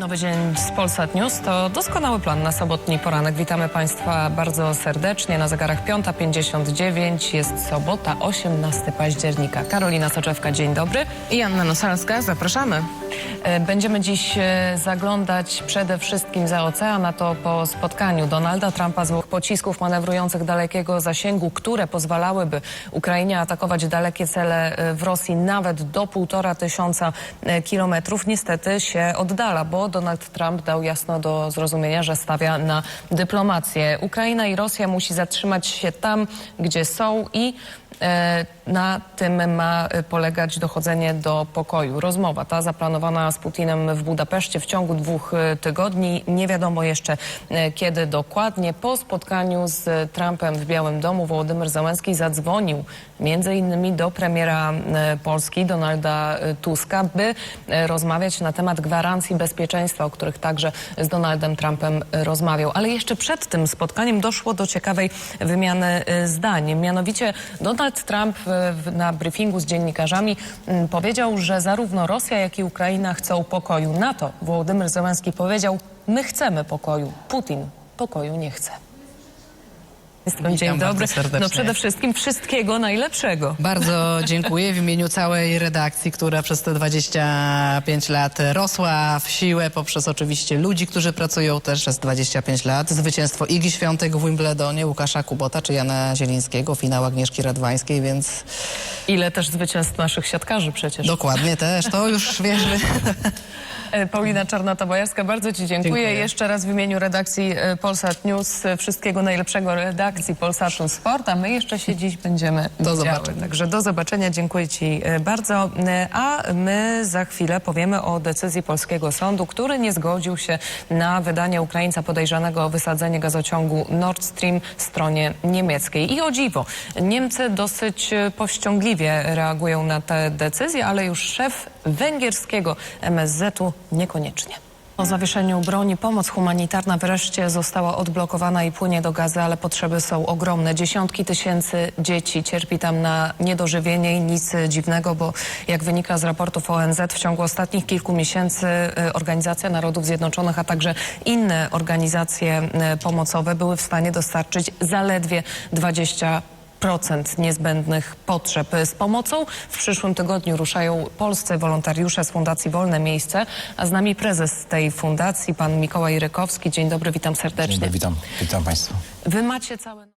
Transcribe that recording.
Nowy dzień z Polsat News to doskonały plan na sobotni poranek. Witamy Państwa bardzo serdecznie. Na zegarach 5.59 jest sobota, 18 października. Karolina Soczewka, dzień dobry. I Anna Nosalska, zapraszamy. E, Będziemy dziś e, zaglądać przede wszystkim za ocean, a to po spotkaniu Donalda Trumpa z pocisków manewrujących dalekiego zasięgu, które pozwalałyby Ukrainie atakować dalekie cele e, w Rosji nawet do półtora tysiąca kilometrów. Niestety się oddala, bo Donald Trump dał jasno do zrozumienia, że stawia na dyplomację. Ukraina i Rosja musi zatrzymać się tam, gdzie są i Na tym ma polegać dochodzenie do pokoju. Rozmowa ta zaplanowana z Putinem w Budapeszcie w ciągu dwóch e, tygodni. Nie wiadomo jeszcze e, kiedy dokładnie. Po spotkaniu z Trumpem w Białym Domu Wołodymyr Załęski zadzwonił między innymi do premiera e, Polski Donalda Tuska, by rozmawiać na temat gwarancji bezpieczeństwa, o których także z Donaldem Trumpem rozmawiał. Ale jeszcze przed tym spotkaniem doszło do ciekawej wymiany zdań. Mianowicie Donald Trump na briefingu z dziennikarzami powiedział, że zarówno Rosja, jak i Ukraina chcą pokoju. Na to Wołodymyr Zełenski powiedział, my chcemy pokoju, Putin pokoju nie chce. Dzień Witam dobry. No przede wszystkim wszystkiego najlepszego. Bardzo dziękuję w imieniu całej redakcji, która przez te 25 lat rosła w siłę poprzez oczywiście ludzi, którzy pracują też przez 25 lat. Zwycięstwo Igi Świątek w Wimbledonie, Łukasza Kubota czy Jana Zielińskiego, finał Agnieszki Radwańskiej, więc Ile też zwycięstw naszych siatkarzy przecież. dokładnie też, to już wiemy. E, Paulina Czarnota-Bojarska, bardzo Ci dziękuję. Dziękuję. Jeszcze raz w imieniu redakcji e, Polsat News e, wszystkiego najlepszego redakcji Polsatu Sport, a my jeszcze się dziś będziemy Do zobaczenia. Także do zobaczenia, dziękuję Ci bardzo. A my za chwilę powiemy o decyzji polskiego sądu, który nie zgodził się na wydanie Ukraińca podejrzanego o wysadzenie gazociągu Nord Stream stronie niemieckiej. I o dziwo, Niemcy dosyć powściągliwie reagują na tę decyzję, ale już szef węgierskiego MSZ-u niekoniecznie. Po zawieszeniu broni pomoc humanitarna wreszcie została odblokowana i płynie do gazy, ale potrzeby są ogromne. Dziesiątki tysięcy dzieci cierpi tam na niedożywienie i nic dziwnego, bo jak wynika z raportów ONZ w ciągu ostatnich kilku miesięcy y, Organizacja Narodów Zjednoczonych, a także inne organizacje y, pomocowe były w stanie dostarczyć zaledwie 20 procent niezbędnych potrzeb. Z pomocą w przyszłym tygodniu ruszają polscy wolontariusze z Fundacji Wolne Miejsce, a z nami prezes tej fundacji, pan Mikołaj Rykowski. Dzień dobry, witam Dzień serdecznie. dobry, witam, witam Państwa. Wy macie całe...